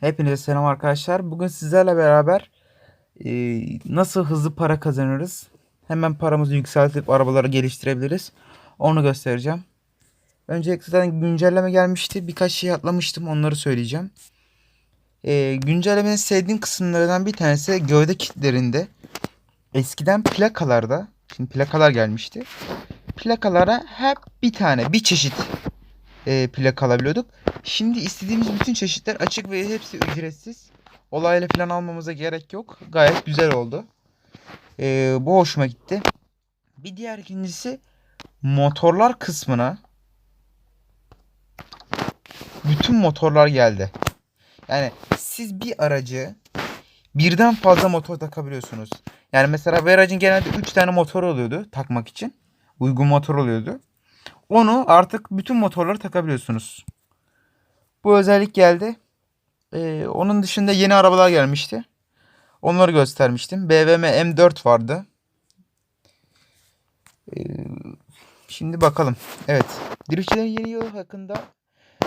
Hepinize selam arkadaşlar. Bugün sizlerle beraber e, nasıl hızlı para kazanırız, hemen paramızı yükseltip arabaları geliştirebiliriz. Onu göstereceğim. Öncelikle zaten güncelleme gelmişti. Birkaç şey atlamıştım. Onları söyleyeceğim. E, güncellemenin sevdiğim kısımlarından bir tanesi gövde kitlerinde. Eskiden plakalarda, şimdi plakalar gelmişti. Plakalara hep bir tane, bir çeşit e, plaka alabiliyorduk. Şimdi istediğimiz bütün çeşitler açık ve hepsi ücretsiz. Olayla falan almamıza gerek yok. Gayet güzel oldu. Ee, bu hoşuma gitti. Bir diğer ikincisi motorlar kısmına bütün motorlar geldi. Yani siz bir aracı birden fazla motor takabiliyorsunuz. Yani mesela bir aracın genelde 3 tane motor oluyordu takmak için. Uygun motor oluyordu. Onu artık bütün motorları takabiliyorsunuz. Bu özellik geldi. Ee, onun dışında yeni arabalar gelmişti. Onları göstermiştim. BMW M4 vardı. Ee, şimdi bakalım. Evet. Driftçilerin yeni yılı hakkında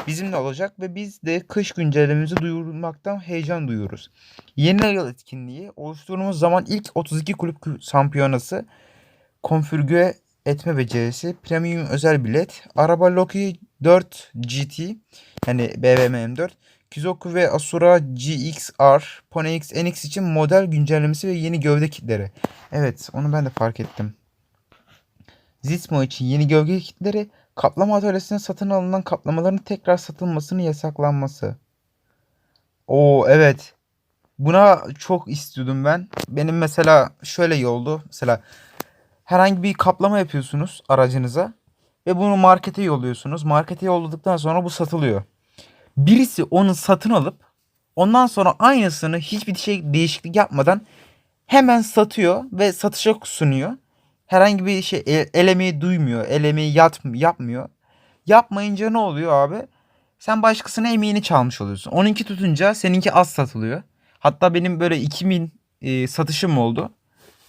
bizimle olacak ve biz de kış güncellememizi duyurmaktan heyecan duyuyoruz. Yeni yıl etkinliği oluşturduğumuz zaman ilk 32 kulüp şampiyonası konfigüre etme becerisi, premium özel bilet, araba Loki 4 GT yani BMW M4, Kizoku ve Asura GXR, Pony X NX için model güncellemesi ve yeni gövde kitleri. Evet onu ben de fark ettim. Zismo için yeni gövde kitleri, kaplama atölyesine satın alınan kaplamaların tekrar satılmasını yasaklanması. Oo evet. Buna çok istiyordum ben. Benim mesela şöyle iyi oldu. Mesela herhangi bir kaplama yapıyorsunuz aracınıza ve bunu markete yolluyorsunuz. Markete yolladıktan sonra bu satılıyor. Birisi onu satın alıp ondan sonra aynısını hiçbir şey değişiklik yapmadan hemen satıyor ve satışa sunuyor. Herhangi bir şey el, el duymuyor. El emeği yat, yapmıyor. Yapmayınca ne oluyor abi? Sen başkasına emeğini çalmış oluyorsun. Onunki tutunca seninki az satılıyor. Hatta benim böyle 2000 e, satışım oldu.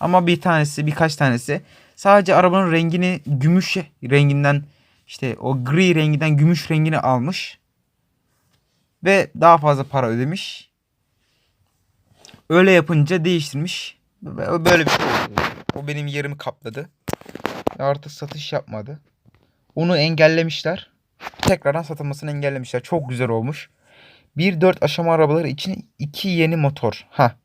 Ama bir tanesi birkaç tanesi sadece arabanın rengini gümüş renginden işte o gri renginden gümüş rengini almış. Ve daha fazla para ödemiş. Öyle yapınca değiştirmiş. Böyle bir şey oldu. O benim yerimi kapladı. Artık satış yapmadı. Onu engellemişler. Tekrardan satılmasını engellemişler. Çok güzel olmuş. 1-4 aşama arabaları için 2 yeni motor. Ha.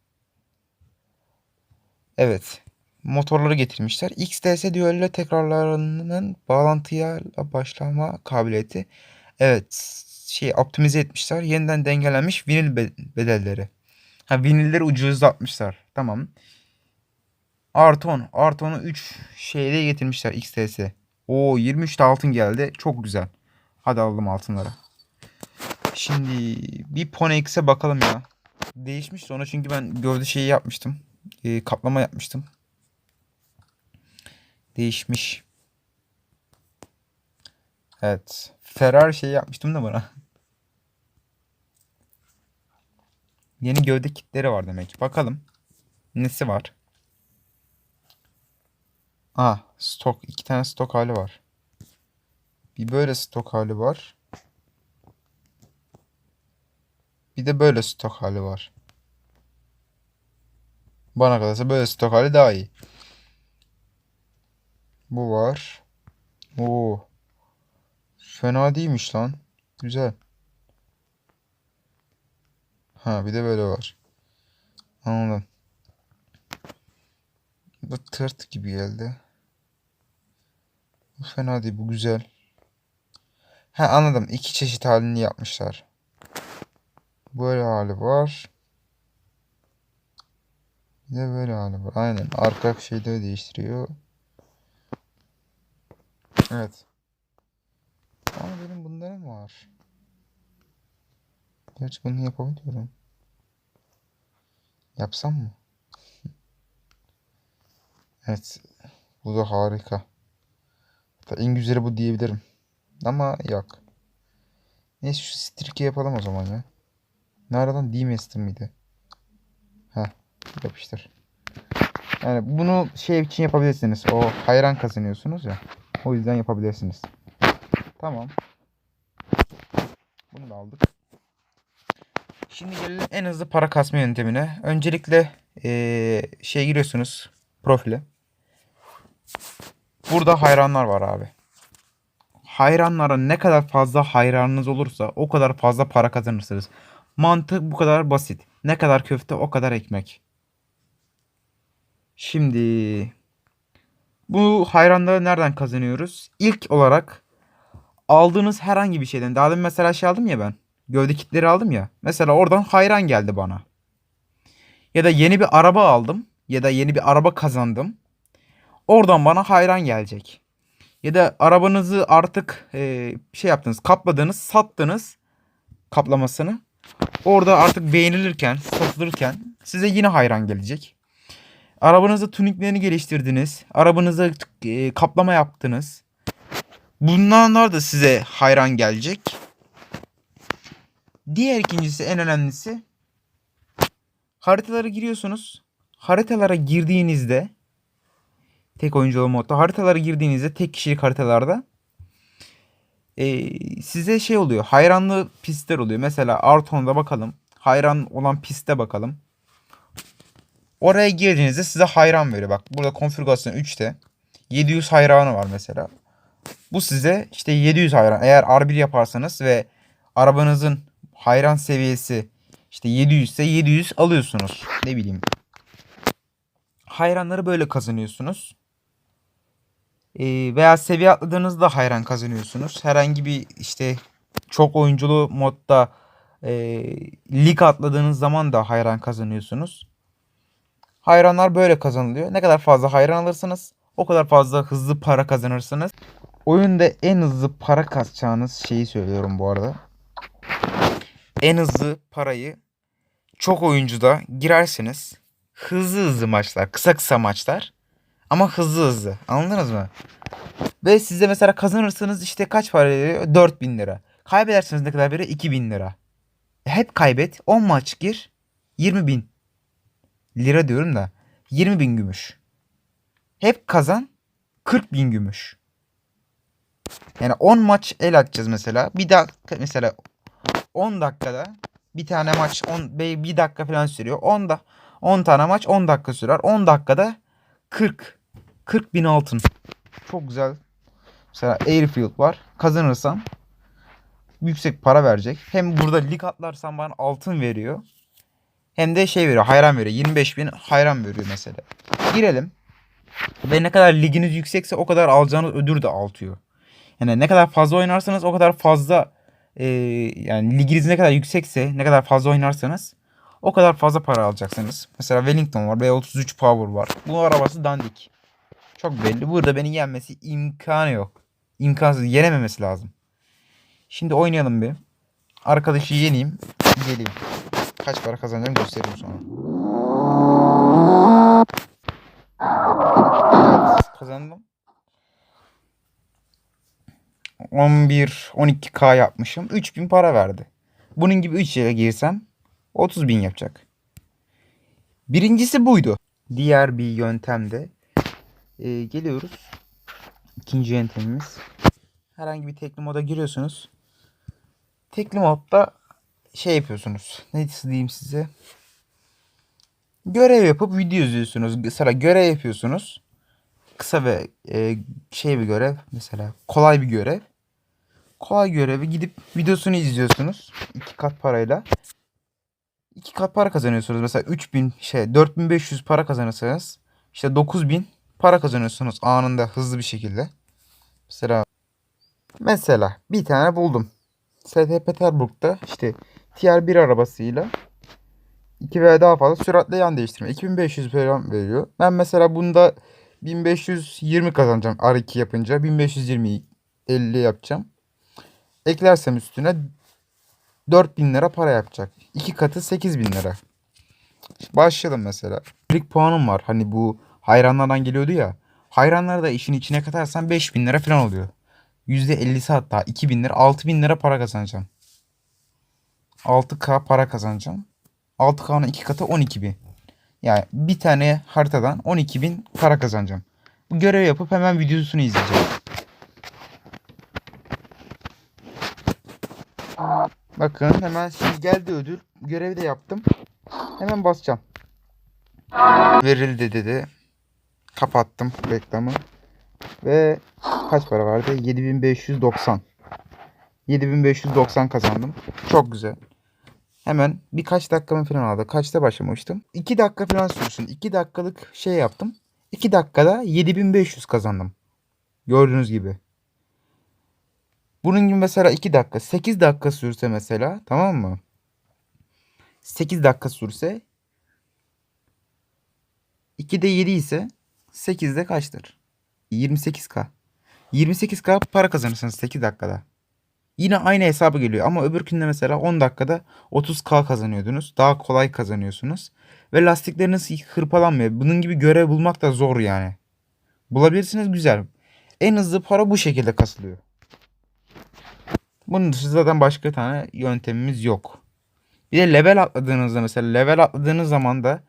Evet. Motorları getirmişler. XDS düello tekrarlarının bağlantıya başlama kabiliyeti. Evet. Şey optimize etmişler. Yeniden dengelenmiş vinil bedelleri. Ha vinilleri ucuzlatmışlar. Tamam. Artı 10. Artı 10'u 3 şeyde getirmişler XTS. O 23 de altın geldi. Çok güzel. Hadi alalım altınları. Şimdi bir Pony X'e bakalım ya. Değişmiş sonra çünkü ben gövde şeyi yapmıştım. E, kaplama yapmıştım. Değişmiş. Evet. Ferrari şey yapmıştım da bana. Yeni gövde kitleri var demek. Bakalım. Nesi var? Ah, stok. iki tane stok hali var. Bir böyle stok hali var. Bir de böyle stok hali var. Bana kalırsa böyle stok hali daha iyi. Bu var. Oo. Fena değilmiş lan. Güzel. Ha bir de böyle var. Anladım. Bu tırt gibi geldi. Bu fena değil. Bu güzel. Ha anladım. İki çeşit halini yapmışlar. Böyle hali var. Bir de böyle hali var. Aynen. Arka şeyde değiştiriyor. Evet. Ama benim bunların var. Gerçi bunu yapabiliyorum. Yapsam mı? evet. Bu da harika. Hatta en güzeli bu diyebilirim. Ama yok. Neyse şu strike yapalım o zaman ya. Nereden D-Master miydi? Yapıştır. Yani bunu şey için yapabilirsiniz. O hayran kazanıyorsunuz ya. O yüzden yapabilirsiniz. Tamam. Bunu da aldık. Şimdi gelelim en hızlı para kasma yöntemine. Öncelikle eee şey giriyorsunuz profile. Burada hayranlar var abi. Hayranlara ne kadar fazla hayranınız olursa o kadar fazla para kazanırsınız. Mantık bu kadar basit. Ne kadar köfte o kadar ekmek. Şimdi bu hayranları nereden kazanıyoruz? İlk olarak aldığınız herhangi bir şeyden. Daha demin mesela şey aldım ya ben. Gövde kitleri aldım ya. Mesela oradan hayran geldi bana. Ya da yeni bir araba aldım. Ya da yeni bir araba kazandım. Oradan bana hayran gelecek. Ya da arabanızı artık e, şey yaptınız, kapladınız, sattınız kaplamasını. Orada artık beğenilirken, satılırken size yine hayran gelecek. Arabanızda tuniklerini geliştirdiniz. Arabanıza e, kaplama yaptınız. Bunlar da size hayran gelecek. Diğer ikincisi en önemlisi haritalara giriyorsunuz. Haritalara girdiğinizde tek oyunculu modda haritalara girdiğinizde tek kişilik haritalarda e, size şey oluyor. Hayranlı pistler oluyor. Mesela Arton'da bakalım. Hayran olan piste bakalım. Oraya girdiğinizde size hayran veriyor. Bak burada konfigürasyon 3'te. 700 hayranı var mesela. Bu size işte 700 hayran. Eğer R1 yaparsanız ve arabanızın hayran seviyesi işte 700 ise 700 alıyorsunuz. Ne bileyim. Hayranları böyle kazanıyorsunuz. Ee, veya seviye atladığınızda hayran kazanıyorsunuz. Herhangi bir işte çok oyunculu modda e, lig atladığınız zaman da hayran kazanıyorsunuz. Hayranlar böyle kazanılıyor. Ne kadar fazla hayran alırsınız o kadar fazla hızlı para kazanırsınız. Oyunda en hızlı para kasacağınız şeyi söylüyorum bu arada. En hızlı parayı çok oyuncuda girersiniz. Hızlı hızlı maçlar, kısa kısa maçlar ama hızlı hızlı. Anladınız mı? Ve size mesela kazanırsanız işte kaç para veriyor? 4000 lira. Kaybederseniz ne kadar veriyor? 2000 lira. Hep kaybet. 10 maç gir. 20 bin. Lira diyorum da. 20 bin gümüş. Hep kazan. 40 bin gümüş. Yani 10 maç el atacağız mesela. Bir dakika mesela 10 dakikada bir tane maç 10 bir dakika falan sürüyor. 10 da 10 tane maç 10 dakika sürer. 10 dakikada 40 40 bin altın. Çok güzel. Mesela Airfield var. Kazanırsam yüksek para verecek. Hem burada lig atlarsam bana altın veriyor. Hem de şey veriyor. Hayran veriyor. 25 bin hayran veriyor mesela. Girelim. Ve ne kadar liginiz yüksekse o kadar alacağınız ödül de artıyor. Yani ne kadar fazla oynarsanız o kadar fazla e, yani liginiz ne kadar yüksekse ne kadar fazla oynarsanız o kadar fazla para alacaksınız. Mesela Wellington var. B33 Power var. Bu arabası dandik. Çok belli. Burada beni yenmesi imkanı yok. İmkansız. Yenememesi lazım. Şimdi oynayalım bir. Arkadaşı yeneyim. Geleyim. Kaç para kazanacağım göstereyim sonra. Evet, kazandım. 11 12k yapmışım. 3000 para verdi. Bunun gibi 3 yere girsem 30 bin yapacak. Birincisi buydu. Diğer bir yöntemde e, geliyoruz. İkinci yöntemimiz. Herhangi bir tekli moda giriyorsunuz. Tekli modda şey yapıyorsunuz. Ne diyeyim size? Görev yapıp video izliyorsunuz. Mesela görev yapıyorsunuz. Kısa ve e, şey bir görev. Mesela kolay bir görev. Kolay görevi gidip videosunu izliyorsunuz. iki kat parayla. iki kat para kazanıyorsunuz. Mesela 3000 şey 4500 para kazanırsanız işte 9000 para kazanıyorsunuz anında hızlı bir şekilde. Mesela mesela bir tane buldum. ST Peterburg'da işte TR1 arabasıyla 2 veya daha fazla süratle yan değiştirme. 2500 falan veriyor. Ben mesela bunda 1520 kazanacağım R2 yapınca. 1520 50 yapacağım. Eklersem üstüne 4000 lira para yapacak. 2 katı 8000 lira. Başlayalım mesela. Lig puanım var. Hani bu hayranlardan geliyordu ya. Hayranları da işin içine katarsan 5000 lira falan oluyor. %50'si hatta 2000 lira 6000 lira para kazanacağım. 6K para kazanacağım. 6K'nın 2 katı 12.000. Yani bir tane haritadan 12.000 para kazanacağım. Bu görev yapıp hemen videosunu izleyeceğim. Bakın hemen şimdi geldi ödül. Görevi de yaptım. Hemen basacağım. Verildi dedi. Kapattım reklamı. Ve kaç para vardı? 7590. 7590 kazandım. Çok güzel. Hemen birkaç dakikamı falan aldı. Kaçta başlamıştım? 2 dakika falan sürsün. 2 dakikalık şey yaptım. 2 dakikada 7500 kazandım. Gördüğünüz gibi. Bunun gibi mesela 2 dakika. 8 dakika sürse mesela tamam mı? 8 dakika sürse 2'de 7 ise 8'de kaçtır? 28k. 28k para kazanırsınız 8 dakikada. Yine aynı hesabı geliyor ama öbürkünde mesela 10 dakikada 30k kazanıyordunuz. Daha kolay kazanıyorsunuz. Ve lastikleriniz hırpalanmıyor. Bunun gibi görev bulmak da zor yani. Bulabilirsiniz güzel. En hızlı para bu şekilde kasılıyor. Bunun dışında zaten başka tane yöntemimiz yok. Bir de level atladığınızda mesela level atladığınız zaman da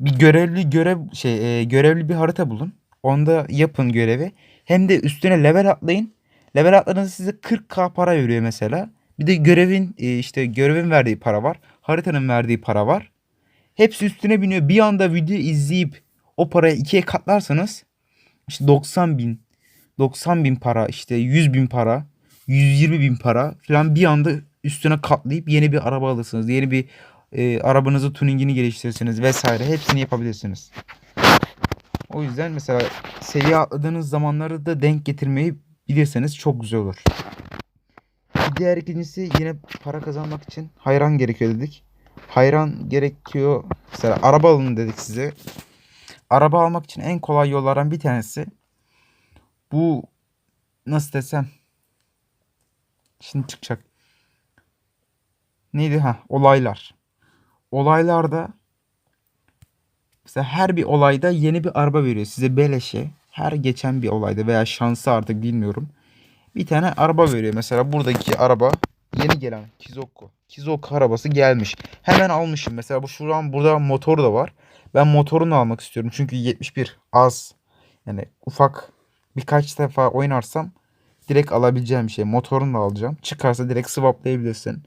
bir görevli görev şey e, görevli bir harita bulun. Onda yapın görevi. Hem de üstüne level atlayın. Level atladığınızda size 40k para veriyor mesela. Bir de görevin e, işte görevin verdiği para var. Haritanın verdiği para var. Hepsi üstüne biniyor. Bir anda video izleyip o parayı ikiye katlarsanız işte 90 bin 90 bin para işte 100 bin para 120 bin para falan bir anda üstüne katlayıp yeni bir araba alırsınız. Yeni bir e, arabanızı tuningini geliştirirsiniz vesaire. Hepsini yapabilirsiniz. O yüzden mesela seviye atladığınız zamanları da denk getirmeyi bilirseniz çok güzel olur. Diğer ikincisi yine para kazanmak için hayran gerekiyor dedik. Hayran gerekiyor. Mesela araba alın dedik size. Araba almak için en kolay yollardan bir tanesi bu nasıl desem şimdi çıkacak. Neydi ha? Olaylar. Olaylarda mesela her bir olayda yeni bir araba veriyor size beleşe. Her geçen bir olayda veya şansı artık bilmiyorum. Bir tane araba veriyor. Mesela buradaki araba yeni gelen Kizoko. Kizoko arabası gelmiş. Hemen almışım. Mesela bu şu an burada motor da var. Ben motorunu almak istiyorum. Çünkü 71 az. Yani ufak birkaç defa oynarsam direkt alabileceğim bir şey. Motorunu da alacağım. Çıkarsa direkt swaplayabilirsin.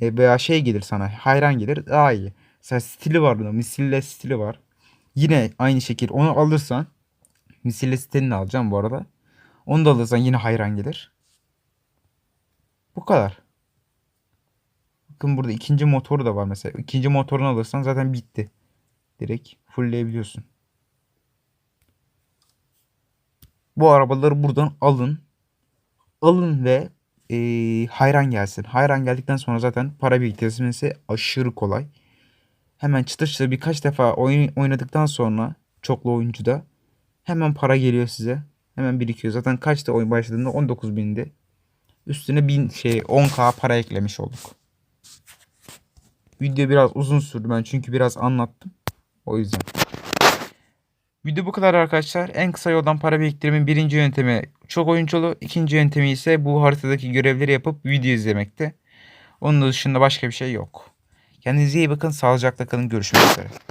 E, veya şey gelir sana. Hayran gelir daha iyi. Mesela stili var bunda. Misille stili var. Yine aynı şekil onu alırsan misille stilini alacağım bu arada. Onu da alırsan yine hayran gelir. Bu kadar. Bakın burada ikinci motoru da var mesela. İkinci motorunu alırsan zaten bitti. Direkt fullleyebiliyorsun. Bu arabaları buradan alın. Alın ve e, hayran gelsin. Hayran geldikten sonra zaten para biriktirmesi aşırı kolay. Hemen çıtır çıtır birkaç defa oyun oynadıktan sonra çoklu oyuncuda hemen para geliyor size. Hemen birikiyor. Zaten kaçta oyun başladığında 19 bindi. Üstüne 1000 şey 10k para eklemiş olduk. Video biraz uzun sürdü ben çünkü biraz anlattım. O yüzden. Video bu kadar arkadaşlar. En kısa yoldan para biriktirimin birinci yöntemi çok oyunculu. ikinci yöntemi ise bu haritadaki görevleri yapıp video izlemekte. Onun dışında başka bir şey yok. Kendinize iyi bakın. Sağlıcakla kalın. Görüşmek üzere.